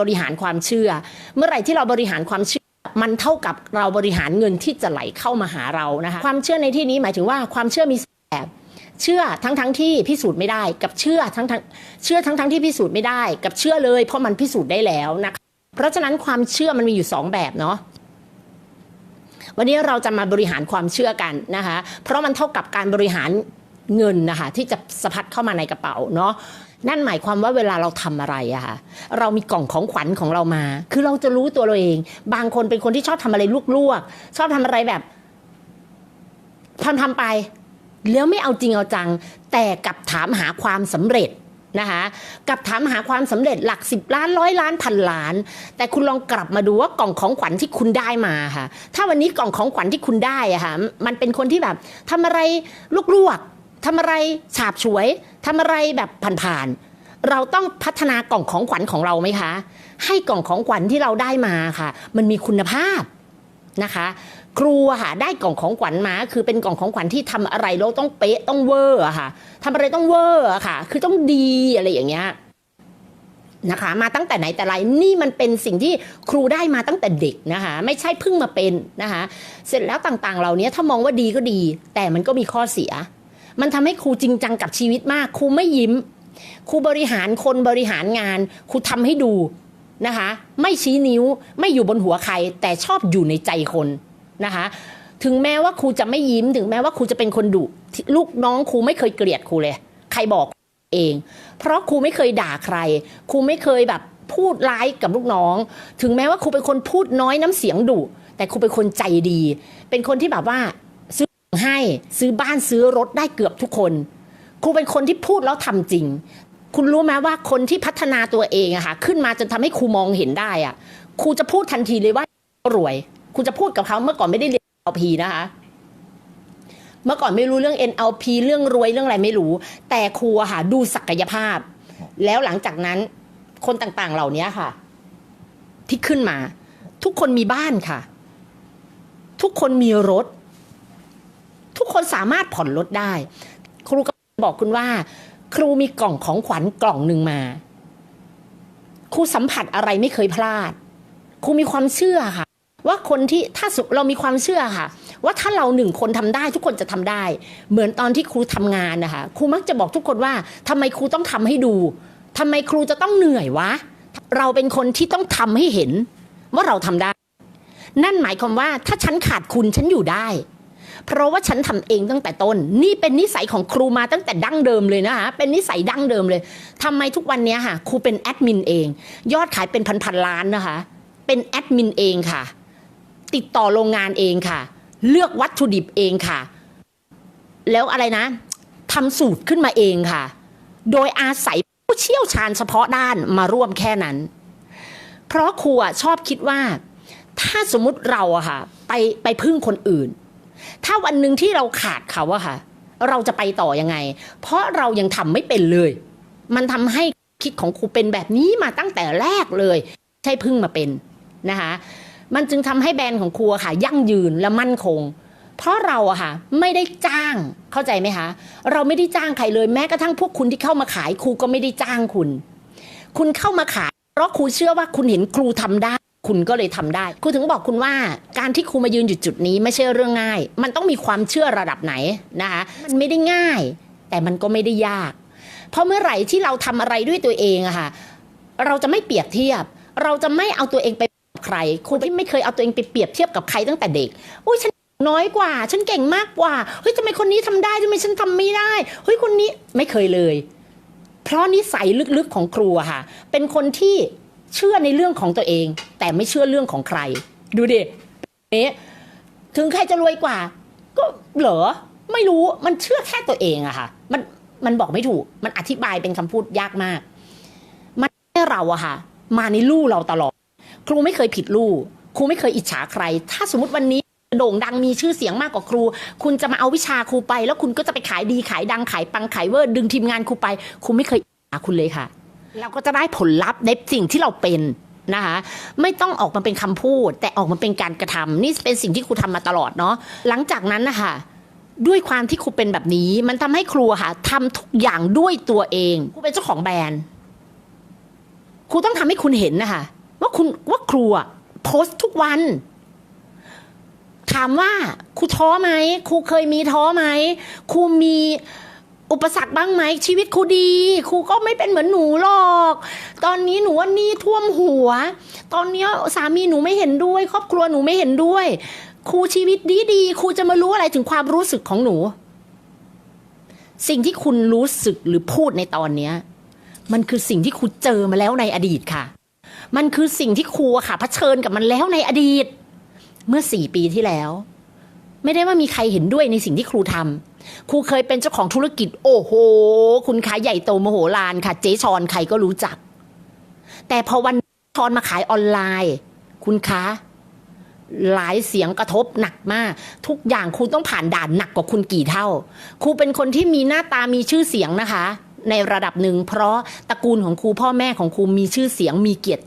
บริหารความเชื่อ เมื่อไหร่ที่เราบริหารความเชื่อมันเท่ากับเราบริหารเงินที่จะไหลเข้ามาหาเรานะคะความเชื่อในที่นี้หมายถึงว่าความเชื่อมีสองแบบเชื่อทั้งทั้งที่พิสูจน์ไม่ได้ กับเชื่อทั้งทั้งเชื่อทั้งทั้งที่พิสูจน์ไม่ได้ กับเชื่อเลยเพราะมันพิสูจน์ได้แล้วนะคะเพราะฉะนั้นความเชื่อมันมีอยู่สองแบบเนาะวันนี้เราจะมาบริหารความเชื่อกันนะคะ เพราะมันเท่ากับการบริหารเงินนะคะที่จะสะพัดเข้ามาในกระเป๋าเนาะ นั่นหมายความว่าเวลาเราทำอะไรอะค่ะเรามีกล่องของขวัญของเรามา คือเราจะรู้ตัวเราเอง บางคนเป็นคนที่ชอบทำอะไรลวกๆชอบทำอะไรแบบทำทำไป แล้วไม่เอาจริงเอาจัง แต่กับถามหาความสำเร็จนะคะกับถามหาความสำเร็จหลักสิบล้านร้อยล้านพันล้าน แต่คุณลองกลับมาดูว่ากล่องของขวัญที่คุณได้มาค่ะ ถ้าวันนี้กล่องของขวัญที่คุณได้อะค่ะมันเป็นคนที่แบบทำอะไรลวกๆ ทำอะไรฉาบฉวยทำอะไรแบบผ่านๆเราต้องพัฒนากล่องของขวัญของเราไหมคะ ให้กล่องของขวัญที่เราได้มาค่ะ มันมีคุณภาพนะคะ ครูค่ะได้กล่องของขวัญมา คือเป็นกล่องของขวัญที่ทำอะไรแล้วต้องเป๊ะต้องเวอร์ค่ะทำอะไรต้องเวอร์ค่ะ คือต้องดีอะไรอย่างเงี้ยนะคะมาตั้งแต่ไหนแต่ไรนี่มันเป็นสิ่งที่ครูได้มาตั้งแต่เด็กนะคะไม่ใช่เพิ่งมาเป็นนะคะเสร็จแล้วต่างๆ เหล่านี้ถ้ามองว่าดีก็ดี แต่มันก็มีข้อเสีย มันทำให้ครูจริงจังกับชีวิตมาก ครูไม่ยิ้ม ครูบริหารคนบริหารงาน ครูทำให้ดูนะคะ ไม่ชี้นิ้วไม่อยู่บนหัวใคร แต่ชอบอยู่ในใจคนนะคะถึงแม้ว่าครูจะไม่ยิ้ม ถึงแม้ว่าครูจะเป็นคนดุลูกน้องครูไม่เคยเกลียดครูเลย ใครบอกเอง เพราะครูไม่เคยด่าใคร ครูไม่เคยแบบพูดร้ายกับลูกน้อง ถึงแม้ว่าครูเป็นคนพูดน้อยน้ำเสียงดุแต่ครูเป็นคนใจดี เป็นคนที่แบบว่า ให้ซื้อบ้านซื้อรถได้เกือบทุกคน ครูเป็นคนที่พูดแล้วทำจริง คุณรู้ไหมว่าคนที่พัฒนาตัวเองอะค่ะขึ้นมาจนทำให้ครูมองเห็นได้อะครูจะพูดทันทีเลยว่ารวยครูจะพูดกับเขาเมื่อก่อนไม่ได้เรียน NLP นะคะ เมื่อก่อนไม่รู้เรื่อง NLP เรื่องรวยเรื่องอะไรไม่รู้ แต่ครูอะค่ะดูศักยภาพ แล้วหลังจากนั้นคนต่างๆเหล่านี้ค่ะ ที่ขึ้นมา ทุกคนมีบ้านค่ะ ทุกคนมีรถ ทุกคนสามารถผ่อนรถได้ ครูก็บอกคุณว่า ครูมีกล่องของขวัญกล่องหนึ่งมา ครูสัมผัสอะไรไม่เคยพลาด ครูมีความเชื่อค่ะ ว่าคนที่ถ้าสุเรามีความเชื่อค่ะ ว่าถ้าเราหนึ่งคนทำได้ ทุกคนจะทำได้ เหมือนตอนที่ครูทำงานนะคะครูมักจะบอกทุกคนว่าทำไมครูต้องทำให้ดูทำไมครูจะต้องเหนื่อยวะเราเป็นคนที่ต้องทำให้เห็นว่าเราทำได้ นั่นหมายความว่าถ้าฉันขาดคุณฉันอยู่ได้ เพราะว่าฉันทำเองตั้งแต่ต้น นี่เป็นนิสัยของครูมาตั้งแต่ดั้งเดิมเลยนะคะเป็นนิสัยดั้งเดิมเลยทำไมทุกวันนี้ค่ะครูเป็นแอดมินเอง ยอดขายเป็นพันๆล้านนะคะ เป็นแอดมินเองค่ะ ติดต่อโรงงานเองค่ะ เลือกวัตถุดิบเองค่ะ แล้วอะไรนะทำสูตรขึ้นมาเองค่ะ โดยอาศัยผู้เชี่ยวชาญเฉพาะด้านมาร่วมแค่นั้น เพราะครูชอบคิดว่า ถ้าสมมติเราอะค่ะ ไปไปพึ่งคนอื่น ถ้าวันหนึ่งที่เราขาดเขาอะค่ะ เราจะไปต่อยังไง เพราะเรายังทำไม่เป็นเลย มันทำให้คิดของครูเป็นแบบนี้มาตั้งแต่แรกเลย ใช่พึ่งมาเป็นนะคะ มันจึงทำให้แบรนด์ของครูค่ะ ยั่งยืนและมั่นคง เพราะเราอะค่ะไม่ได้จ้างเข้าใจไหมคะเราไม่ได้จ้างใครเลยแม้กระทั่งพวกคุณที่เข้ามาขายครูก็ไม่ได้จ้างคุณ คุณเข้ามาขาย เพราะครูเชื่อว่าคุณเห็นครูทำได้ คุณก็เลยทำได้ครูถึงบอกคุณว่าการที่ครูมายืนอยู่จุดนี้ไม่ใช่เรื่องง่าย มันต้องมีความเชื่อระดับไหนนะคะมันไม่ได้ง่าย แต่มันก็ไม่ได้ยาก เพราะเมื่อไหร่ที่เราทำอะไรด้วยตัวเองอะค่ะเราจะไม่เปรียบเทียบ เราจะไม่เอาตัวเองไปกับใครครูที่ไม่เคยเอาตัวเองไปเปรียบเทียบกับใครตั้งแต่เด็กอุ้ยฉันน้อยกว่า ฉันเก่งมากกว่าเฮ้ยทำไมคนนี้ทำได้ทำไมฉันทำไม่ได้เฮ้ยคนนี้ไม่เคยเลย เพราะนิสัยลึกๆของครูอะค่ะ เป็นคนที่ เชื่อในเรื่องของตัวเอง แต่ไม่เชื่อเรื่องของใคร ดูดิเอ๊ะถึงใครจะรวยกว่า ก็เหรอไม่รู้มันเชื่อแค่ตัวเองอะค่ะ มันมันบอกไม่ถูก มันอธิบายเป็นคำพูดยากมาก มันให้เราอะค่ะ มาในลู่เราตลอด ครูไม่เคยผิดลู่ครูไม่เคยอิจฉาใคร ถ้าสมมติวันนี้โด่งดังมีชื่อเสียงมากกว่าครู คุณจะมาเอาวิชาครูไป แล้วคุณก็จะไปขายดีขายดังขายปังขายเวอร์ดึงทีมงานครูไป ครูไม่เคยอิจฉาคุณเลยค่ะ เราก็จะได้ผลลัพธ์ในสิ่งที่เราเป็นนะคะไม่ต้องออกมาเป็นคำพูด แต่ออกมาเป็นการกระทำนี่เป็นสิ่งที่ครูทำมาตลอดเนาะหลังจากนั้นนะคะด้วยความที่ครูเป็นแบบนี้ มันทำให้ครูค่ะทำทุกอย่างด้วยตัวเองครูเป็นเจ้าของแบรนด์ครูต้องทำให้คุณเห็นนะคะว่าคุณว่าครูอะโพสต์ทุกวัน ถามว่าครูท้อไหมครูเคยมีท้อไหมครูมี อุปสรรคบ้างไหมชีวิตครูดีครูก็ไม่เป็นเหมือนหนูหรอก ตอนนี้หนูว่านี่ท่วมหัว ตอนนี้สามีหนูไม่เห็นด้วย ครอบครัวหนูไม่เห็นด้วยครูชีวิตดีดีครูจะมารู้อะไรถึงความรู้สึกของหนู สิ่งที่คุณรู้สึกหรือพูดในตอนเนี้ยมันคือสิ่งที่ครูเจอมาแล้วในอดีตค่ะ มันคือสิ่งที่ครูค่ะเผชิญกับมันแล้วในอดีต เมื่อสี่ปีที่แล้ว ไม่ได้ว่ามีใครเห็นด้วยในสิ่งที่ครูทำ ครูเคยเป็นเจ้าของธุรกิจ โอ้โห คุณขายใหญ่โตมโหฬารค่ะ เจ๊ชอนใครก็รู้จัก แต่พอวันชอนมาขายออนไลน์ คุณคะหลายเสียงกระทบหนักมาก ทุกอย่างครูต้องผ่านด่านหนักกว่าคุณกี่เท่าครูเป็นคนที่มีหน้าตามีชื่อเสียงนะคะ ในระดับหนึ่งเพราะตระกูลของครูพ่อแม่ของครูมีชื่อเสียงมีเกียรติ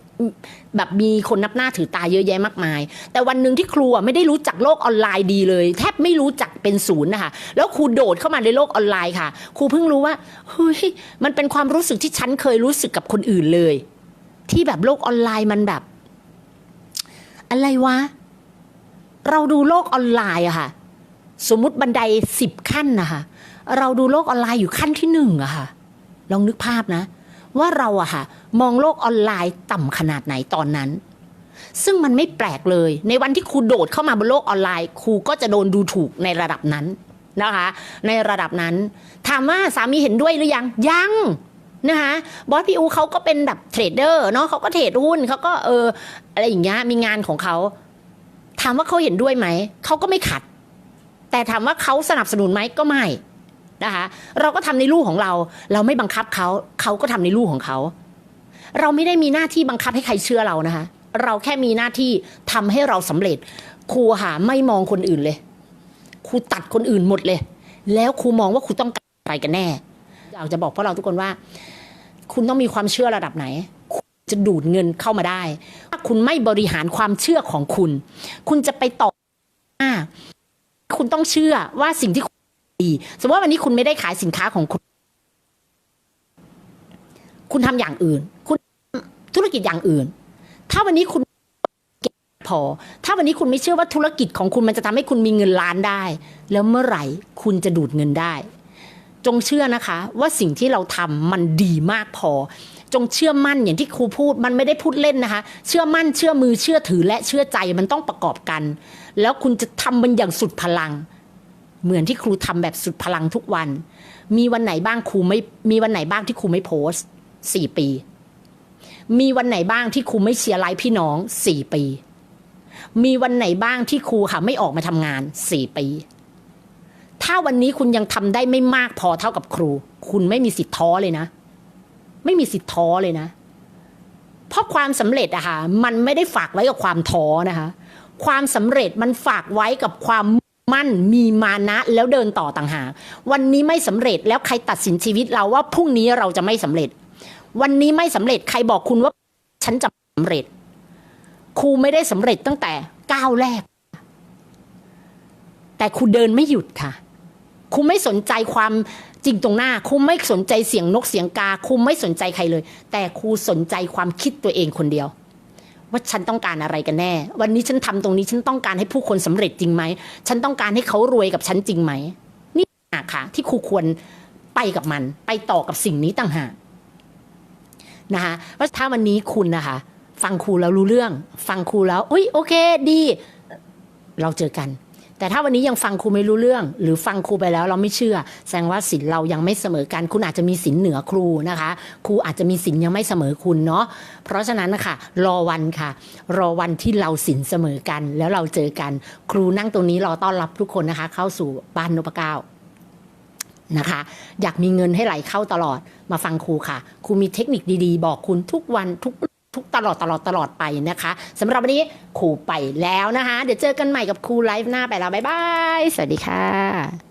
แบบมีคนนับหน้าถือตาเยอะแยะมากมาย แต่วันหนึ่งที่ครูไม่ได้รู้จักโลกออนไลน์ดีเลย แทบไม่รู้จักเป็นศูนย์นะคะแล้วครูโดดเข้ามาในโลกออนไลน์ค่ะ ครูเพิ่งรู้ว่าเฮ้ยมันเป็นความรู้สึกที่ฉันเคยรู้สึกกับคนอื่นเลย ที่แบบโลกออนไลน์มันแบบ อะไรวะ เราดูโลกออนไลน์อะค่ะ สมมุติบันไดสิบขั้นนะคะเราดูโลกออนไลน์อยู่ขั้นที่หนึ่งอะค่ะ ลองนึกภาพนะ ว่าเราอะค่ะมองโลกออนไลน์ต่ำขนาดไหนตอนนั้น ซึ่งมันไม่แปลกเลย ในวันที่ครูโดดเข้ามาบนโลกออนไลน์ครูก็จะโดนดูถูกในระดับนั้นนะคะ ในระดับนั้น ถามว่าสามีเห็นด้วยหรือยังยังนะคะบอสพี่อูเขาก็เป็นแบบเทรดเดอร์เนาะเขาก็เทรดหุ้นเขาก็เอออะไรอย่างเงี้ยมีงานของเขาถามว่าเขาเห็นด้วยไหมเขาก็ไม่ขัด แต่ถามว่าเขาสนับสนุนไหมก็ไม่ นะคะเราก็ทำในลู่ของเรา เราไม่บังคับเขาเขาก็ทำในลู่ของเขา เราไม่ได้มีหน้าที่บังคับให้ใครเชื่อเรานะคะ เราแค่มีหน้าที่ทำให้เราสำเร็จ ครูหาไม่มองคนอื่นเลย ครูตัดคนอื่นหมดเลย แล้วครูมองว่าครูต้องการอะไรกันแน่อยากจะบอกพวกเราทุกคนว่า คุณต้องมีความเชื่อระดับไหนจะดูดเงินเข้ามาได้ ถ้าคุณไม่บริหารความเชื่อของคุณ คุณจะไปต่อหน้าคุณต้องเชื่อว่าสิ่งที่คุณ ดี สมมติว่าวันนี้คุณไม่ได้ขายสินค้าของคุณ คุณทำอย่างอื่น คุณธุรกิจอย่างอื่น ถ้าวันนี้คุณเก็บพอ ถ้าวันนี้คุณไม่เชื่อว่าธุรกิจของคุณมันจะทำให้คุณมีเงินล้านได้ แล้วเมื่อไหร่คุณจะดูดเงินได้ จงเชื่อนะคะว่าสิ่งที่เราทำมันดีมากพอ จงเชื่อมั่นอย่างที่ครูพูด มันไม่ได้พูดเล่นนะคะ เชื่อมั่นเชื่อมือเชื่อถือและเชื่อใจมันต้องประกอบกัน แล้วคุณจะทำมันอย่างสุดพลัง เหมือนที่ครูทำแบบสุดพลังทุกวัน มีวันไหนบ้างครูไม่มีวันไหนบ้างที่ครูไม่โพสต์สี่ปี มีวันไหนบ้างที่ครูไม่เชียร์ไลฟ์พี่น้องสี่ปี มีวันไหนบ้างที่ครูค่ะไม่ออกมาทำงานสี่ปี ถ้าวันนี้คุณยังทำได้ไม่มากพอเท่ากับครู คุณไม่มีสิทธิ์ท้อเลยนะ ไม่มีสิทธิ์ท้อเลยนะ เพราะความสำเร็จอะค่ะมันไม่ได้ฝากไว้กับความท้อนะคะ ความสำเร็จมันฝากไว้กับความ มั่นมีมานะแล้วเดินต่อต่างหากวันนี้ไม่สำเร็จแล้วใครตัดสินชีวิตเราว่าพรุ่งนี้เราจะไม่สำเร็จ วันนี้ไม่สำเร็จใครบอกคุณว่าฉันจะสำเร็จ ครูไม่ได้สำเร็จตั้งแต่ก้าวแรก แต่ครูเดินไม่หยุดค่ะครูไม่สนใจความจริงตรงหน้าครูไม่สนใจเสียงนกเสียงกาครูไม่สนใจใครเลย แต่ครูสนใจความคิดตัวเองคนเดียว ว่าฉันต้องการอะไรกันแน่ วันนี้ฉันทำตรงนี้ฉันต้องการให้ผู้คนสำเร็จจริงไหม ฉันต้องการให้เขารวยกับฉันจริงไหม นี่หากค่ะ ที่ครูควรไปกับมัน ไปต่อกับสิ่งนี้ต่างหากนะคะว่าถ้าวันนี้คุณนะคะ ฟังครูแล้วรู้เรื่อง ฟังครูแล้ว อุ้ยโอเค ดี เราเจอกัน แต่ถ้าวันนี้ยังฟังครูไม่รู้เรื่อง หรือฟังครูไปแล้วเราไม่เชื่อ แสดงว่าสินเรายังไม่เสมอกัน คุณอาจจะมีสินเหนือครูนะคะ ครูอาจจะมีสินยังไม่เสมอคุณเนาะเพราะฉะนั้นนะคะรอวันค่ะ รอวันที่เราสินเสมอกันแล้วเราเจอกัน ครูนั่งตรงนี้รอต้อนรับทุกคนนะคะ เข้าสู่บ้านนพเก้านะคะ อยากมีเงินให้ไหลเข้าตลอดมาฟังครูค่ะ ครูมีเทคนิคดีๆ บอกคุณทุกวันทุก ทุกตลอดตลอดตลอดไปนะคะสำหรับวันนี้ครูไปแล้วนะคะ เดี๋ยวเจอกันใหม่กับครูไลฟ์หน้าไปแล้ว บ๊ายบาย สวัสดีค่ะ